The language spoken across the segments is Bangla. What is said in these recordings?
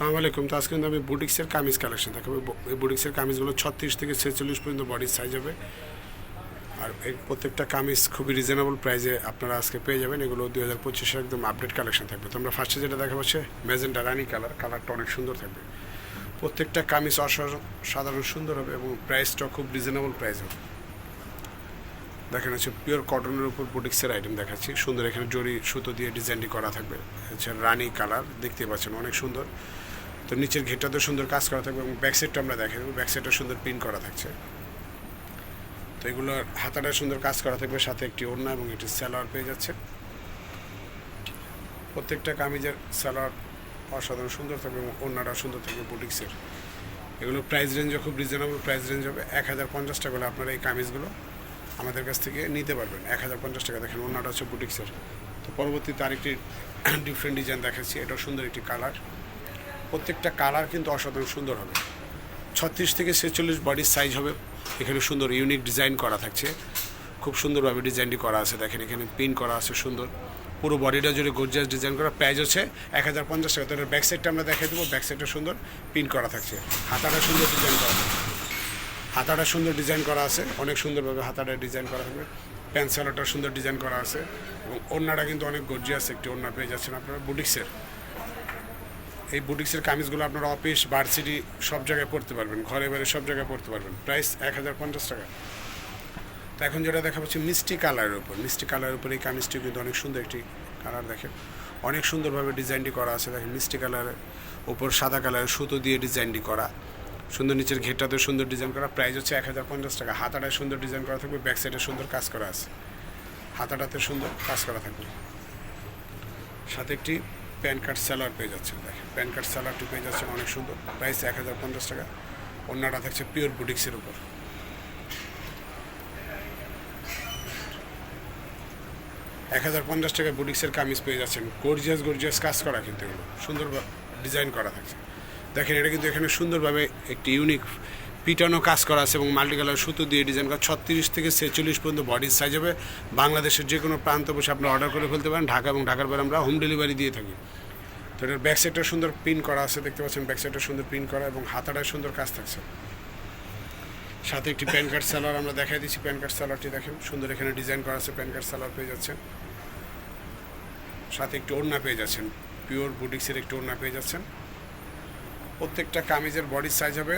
আসসালামু আলাইকুম। তো আজকে কিন্তু আমি বুটিক্সের কামিজ কালেকশন দেখাবো। এই বুটিক্সের কামিজগুলো ছত্রিশ থেকে ছেচল্লিশ পর্যন্ত বডির সাইজ হবে আর এই প্রত্যেকটা কামিজ খুবই রিজনেবল প্রাইসে আপনারা আজকে পেয়ে যাবেন। এগুলো দুই হাজার পঁচিশের একদম আপডেট কালেকশন থাকবে। তো আমরা ফার্স্টে যেটা দেখা হচ্ছে ম্যাজেন্টা রানি কালার কালারটা অনেক সুন্দর থাকবে। প্রত্যেকটা কামিজ অসাধারণ সুন্দর হবে এবং প্রাইসটাও খুব রিজনেবল প্রাইস হবে। দেখেন হচ্ছে পিওর কটনের উপর বুটিক্সের আইটেম দেখাচ্ছি। সুন্দর এখানে জরি সুতো দিয়ে ডিজাইনটি করা থাকবে। হচ্ছে রানি কালার দেখতে পাচ্ছেন অনেক সুন্দর। তো নিচের ঘেরটাতে সুন্দর কাজ করা থাকবে এবং ব্যাক সাইডটা আমরা দেখে দেবো। ব্যাক সাইডটা সুন্দর প্রিন্ট করা থাকছে। তো এগুলোর হাতাটা সুন্দর কাজ করা থাকবে, সাথে একটি ওড়না এবং একটি স্যালোয়ার পেয়ে যাচ্ছে। প্রত্যেকটা কামিজের স্যালোয়ার অসাধারণ সুন্দর থাকবে এবং ওড়নাটা সুন্দর থাকবে বুটিক্সের এগুলো প্রাইস রেঞ্জও খুব রিজনেবল প্রাইস রেঞ্জ হবে এক হাজার পঞ্চাশ টাকা হলে আপনারা এই কামিজগুলো আমাদের কাছ থেকে নিতে পারবেন। এক হাজার পঞ্চাশ টাকা দেখেন ওনাটা হচ্ছে বুটিক্সের তো পরবর্তীতে আরেকটি ডিফারেন্ট ডিজাইন দেখাচ্ছি, এটাও সুন্দর একটি কালার প্রত্যেকটা কালার কিন্তু অসাধারণ সুন্দর হবে। ছত্রিশ থেকে ছেচল্লিশ বডির সাইজ হবে। এখানে সুন্দর ইউনিক ডিজাইন করা থাকছে। খুব সুন্দরভাবে ডিজাইনটি করা আছে। দেখেন এখানে পিন করা আছে সুন্দর। পুরো বডিটা জুড়ে গর্জিয়াস ডিজাইন করা। প্রাইস হচ্ছে এক হাজার পঞ্চাশ টাকা। তো ব্যাক সাইডটা আমরা দেখাই দেবো। ব্যাক সাইডটা সুন্দর পিন করা থাকছে। হাতাটা সুন্দর ডিজাইন করা হাতাটা সুন্দর ডিজাইন করা আছে। অনেক সুন্দরভাবে হাতাটা ডিজাইন করা থাকবে। প্যান্ট সুন্দর ডিজাইন করা আছে। এবং ওড়নাটা কিন্তু অনেক গর্জিয়াস একটি ওড়না পেয়ে যাচ্ছেন আপনারা বুটিক্সের। এই বুটিক্সের কামিজগুলো আপনারা অফিস ভার্সিটি সব জায়গায় পড়তে পারবেন। ঘরে বাইরে সব জায়গায় পড়তে পারবেন। প্রাইস এক হাজার পঞ্চাশ টাকা। তো এখন যেটা দেখা পাচ্ছি মিষ্টি কালারের উপর। মিষ্টি কালারের উপর এই কামিজটি কিন্তু অনেক সুন্দর একটি কালার দেখেন। অনেক সুন্দরভাবে ডিজাইনটি করা আছে। দেখেন মিষ্টি কালারের উপর সাদা কালারের সুতো দিয়ে ডিজাইনটি করা। সুন্দর নিচের ঘেরটাতে সুন্দর ডিজাইন করা। প্রাইস হচ্ছে এক হাজার পঞ্চাশ টাকা। হাতাটায় সুন্দর ডিজাইন করা থাকবে ব্যাক সাইডে সুন্দর কাজ করা আছে। হাতাটাতে সুন্দর কাজ করা থাকবে। সাথে একটি প্যান কার্ড স্যালার পেয়ে যাচ্ছেন দেখেন প্যান কার্ড স্যালারটি পেয়ে যাচ্ছেন, অনেক সুন্দর। প্রাইস এক হাজার পঞ্চাশ টাকা। অন্যটা থাকছে পিওর বুটিক্সের উপর। এক হাজার পঞ্চাশ টাকা বুটিক্সের কামিজ পেয়ে যাচ্ছেন। গর্জিয়াস গর্জিয়াস কাজ করা কিন্তু এগুলো। সুন্দর ডিজাইন করা থাকছে। দেখেন, এটা কিন্তু এখানে সুন্দরভাবে একটি ইউনিক পিটানো কাজ করা আছে এবং মাল্টি কালার সুতো দিয়ে ডিজাইন করা ছত্রিশ থেকে ছেচল্লিশ পর্যন্ত বডির সাইজ হবে। বাংলাদেশের যে কোনো প্রান্ত বসে আপনি অর্ডার করে ফেলতে পারেন। ঢাকা এবং ঢাকার পরে আমরা হোম ডেলিভারি দিয়ে থাকি। তো এটার ব্যাক সাইডটা সুন্দর প্রিন্ট করা আছে, দেখতে পাচ্ছেন ব্যাক সাইডটা সুন্দর প্রিন্ট করা এবং হাতাটায় সুন্দর কাজ থাকছে। সাথে একটি প্যান কার্ড স্যালার আমরা দেখাই দিচ্ছি। প্যান কার্ড স্যালারটি দেখেন, সুন্দর এখানে ডিজাইন করা আছে প্যান কার্ড স্যালার পেয়ে যাচ্ছেন। সাথে একটি ওড়না পেয়ে যাচ্ছেন পিওর বুটিক্সের একটি ওড়না পেয়ে যাচ্ছেন। প্রত্যেকটা কামিজের বডির সাইজ হবে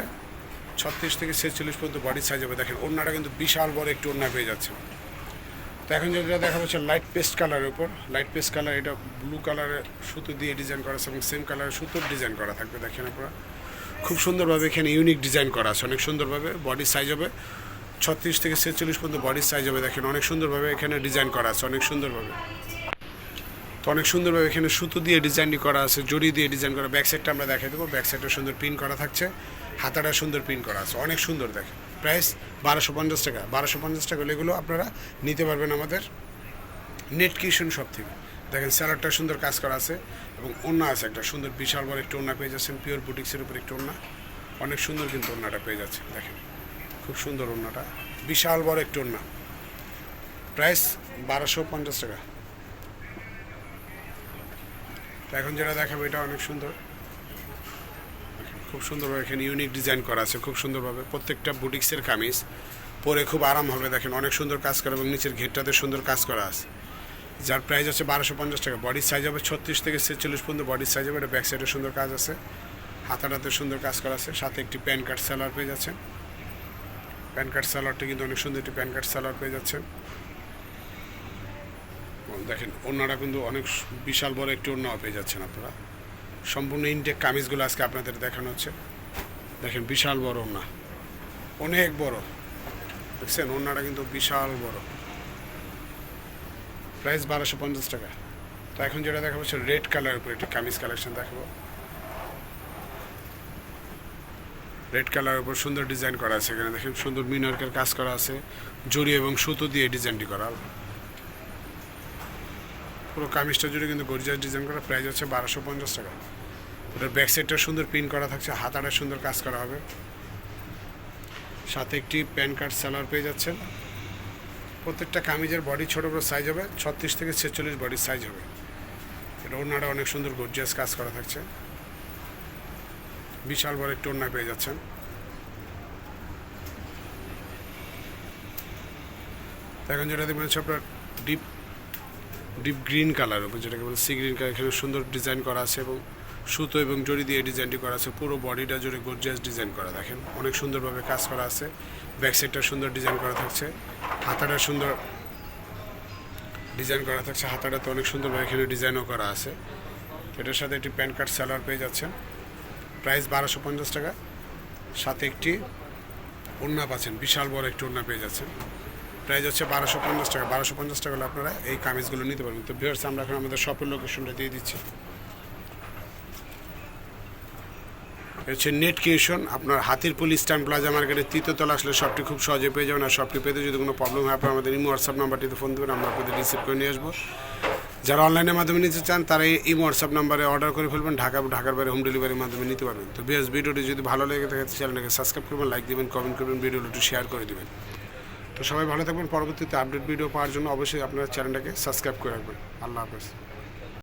ছত্রিশ থেকে ছেচল্লিশ পর্যন্ত বডির সাইজ হবে। দেখেন, ওড়নাটা কিন্তু বিশাল বড় একটি ওড়না পেয়ে যাচ্ছে। তো এখন যেটা দেখা যাচ্ছে লাইট পেস্ট কালারের উপর। লাইট পেস্ট কালার এটা ব্লু কালারের সুতো দিয়ে ডিজাইন করা আছে এবং সেম কালারের সুতোর ডিজাইন করা থাকবে, দেখেন আপনারা। খুব সুন্দরভাবে এখানে ইউনিক ডিজাইন করা আছে, অনেক সুন্দরভাবে বডির সাইজ হবে। ছত্রিশ থেকে ছেচল্লিশ পর্যন্ত বডির সাইজ হবে, দেখেন, অনেক সুন্দরভাবে এখানে ডিজাইন করা আছে, অনেক সুন্দরভাবে। তো অনেক সুন্দরভাবে এখানে সুতো দিয়ে ডিজাইনটি করা আছে, জড়ি দিয়ে ডিজাইন করা ব্যাক সাইডটা আমরা দেখাই দেবো। ব্যাক সাইডটা সুন্দর প্রিন্ট করা থাকছে, হাতাটা সুন্দর প্রিন্ট করা আছে, অনেক সুন্দর দেখে প্রাইস বারোশো পঞ্চাশ টাকা, বারোশো পঞ্চাশ টাকা হলে এগুলো আপনারা নিতে পারবেন আমাদের নেট কিশন শপ থেকে। দেখেন স্যালাডটা সুন্দর কাজ করা আছে এবং ওড়না আছে একটা সুন্দর, বিশাল বড় একটু ওড়না পেয়ে যাচ্ছেন পিওর বুটিক্সের উপর একটু ওড়না। অনেক সুন্দর কিন্তু ওড়নাটা পেয়ে যাচ্ছে দেখেন। খুব সুন্দর ওড়নাটা, বিশাল বড় একটু ওড়না। প্রাইস বারোশো পঞ্চাশ টাকা। এখন যেটা দেখাবো, এটা অনেক সুন্দর। খুব সুন্দরভাবে এখানে ইউনিক ডিজাইন করা আছে, খুব সুন্দরভাবে। প্রত্যেকটা বুটিক্সের কামিজ পরে খুব আরাম হবে, দেখেন অনেক সুন্দর কাজ করা এবং নিচের ঘেরটাতে সুন্দর কাজ করা আছে। যার প্রাইস আছে বারোশো পঞ্চাশ টাকা। বডির সাইজ হবে ছত্রিশ থেকে ছেচল্লিশ পর্যন্ত বডির সাইজ হবে, এটা ব্যাক সাইডে সুন্দর কাজ আছে। হাতাটাতে সুন্দর কাজ করা আছে, সাথে একটি প্যান কার্ড স্যালার পেয়ে যাচ্ছেন। প্যান কার্ড স্যালারটি কিন্তু অনেক সুন্দর একটি প্যান কার্ড স্যালার পেয়ে যাচ্ছেন। দেখেন ওড়নাটা কিন্তু অনেক বিশাল বড় একটি ওড়নাও পেয়ে যাচ্ছেন আপনারা। সম্পূর্ণ ইনটেক কামিজগুলো আজকে আপনাদের দেখানো হচ্ছে। দেখেন, বিশাল বড় ওড়না। অনেক বড়। দেখছেন, ওড়নাটা কিন্তু বিশাল বড়। প্রাইস বারোশো পঞ্চাশ টাকা। তো এখন যেটা দেখাবো হচ্ছে রেড কালার উপর একটি কামিজ কালেকশন দেখাবো। রেড কালার উপর সুন্দর ডিজাইন করা আছে এখানে। দেখেন, সুন্দর মিনার্কের কাজ করা আছে। জড়ি এবং সুতো দিয়ে ডিজাইনটি করা। পুরো কামিজটা জুড়ে কিন্তু গর্জিয়াস ডিজাইন করা প্রাইস হচ্ছে বারোশো পঞ্চাশ টাকা। ওটার ব্যাক সাইডটা সুন্দর প্রিন্ট করা থাকছে হাতাটা সুন্দর কাজ করা হবে। সাথে একটি প্যান কার্ড স্যালার পেয়ে যাচ্ছেন। প্রত্যেকটা কামিজের বডি ছোটো বড়ো সাইজ হবে, ছত্রিশ থেকে ছেচল্লিশ বডির সাইজ হবে। এটা ওনাটা অনেক সুন্দর গর্জিয়াস কাজ করা থাকছে। বিশাল বড় একটু ওড়না পেয়ে যাচ্ছেন। এখন যেটা দেখবেন হচ্ছে আপনার ডিপ ডিপ গ্রিন কালার উপর যেটাকে বলে সি গ্রিন কালার এখানে সুন্দর ডিজাইন করা আছে এবং সুতো এবং জড়ি দিয়ে ডিজাইনটি করা আছে, পুরো বডিটা জুড়ে গর্জিয়াস ডিজাইন করা, দেখেন। অনেক সুন্দরভাবে কাজ করা আছে ব্যাক সাইডটা সুন্দর ডিজাইন করা থাকছে, হাতাটা সুন্দর ডিজাইন করা থাকছে, হাতাটা তো অনেক সুন্দরভাবে এখানে ডিজাইনও করা আছে। এটার সাথে একটি প্যান কার্ড স্যালোয়ার পেয়ে যাচ্ছেন। প্রাইস বারোশো পঞ্চাশ টাকা, সাথে একটি ওড়না পাচ্ছেন, বিশাল বড় একটি ওড়না পেয়ে যাচ্ছেন। প্রাইস হচ্ছে বারোশো পঞ্চাশ টাকা। বারোশো পঞ্চাশ টাকা হলে আপনারা এই কামিজগুলো নিতে পারবেন। তো ভিউয়ার্স আমরা এখন আমাদের শপের লোকেশনটা দিয়ে দিচ্ছি। হচ্ছে নেট কিউশন আপনার হাতির পুলিশ স্ট্যান্ড প্লাজা মার্কেটের তৃতীয়তলা আসলে শপটি খুব সহজে পেয়ে যাবেন আর শপটি পেতে যদি কোনো প্রবলেম হয়, আপনারা আমাদের ইমো হোয়াটসঅ্যাপ নাম্বারটিতে ফোন দেবেন, আমরা আপনাদের রিসিভ করে নিয়ে আসব। যারা অনলাইনের মাধ্যমে নিতে চান, তারা এই ইমো হোয়াটসঅ্যাপ নাম্বারে অর্ডার করে ফেলবেন, ঢাকা, ঢাকার বাইরে হোম ডেলিভারির মাধ্যমে নিতে পারবেন। তো বেশ ভিডিওটি যদি ভালো লেগে থাকে চ্যানেলটাকে সাবস্ক্রাইব করবেন লাইক দিবেন কমেন্ট করবেন ভিডিওটি শেয়ার করে দিবেন। তো সবাই ভালো থাকবেন। পরবর্তীতে আপডেট ভিডিও পাওয়ার জন্য অবশ্যই আপনার চ্যানেলটাকে সাবস্ক্রাইব করে রাখবেন। আল্লাহ হাফেজ।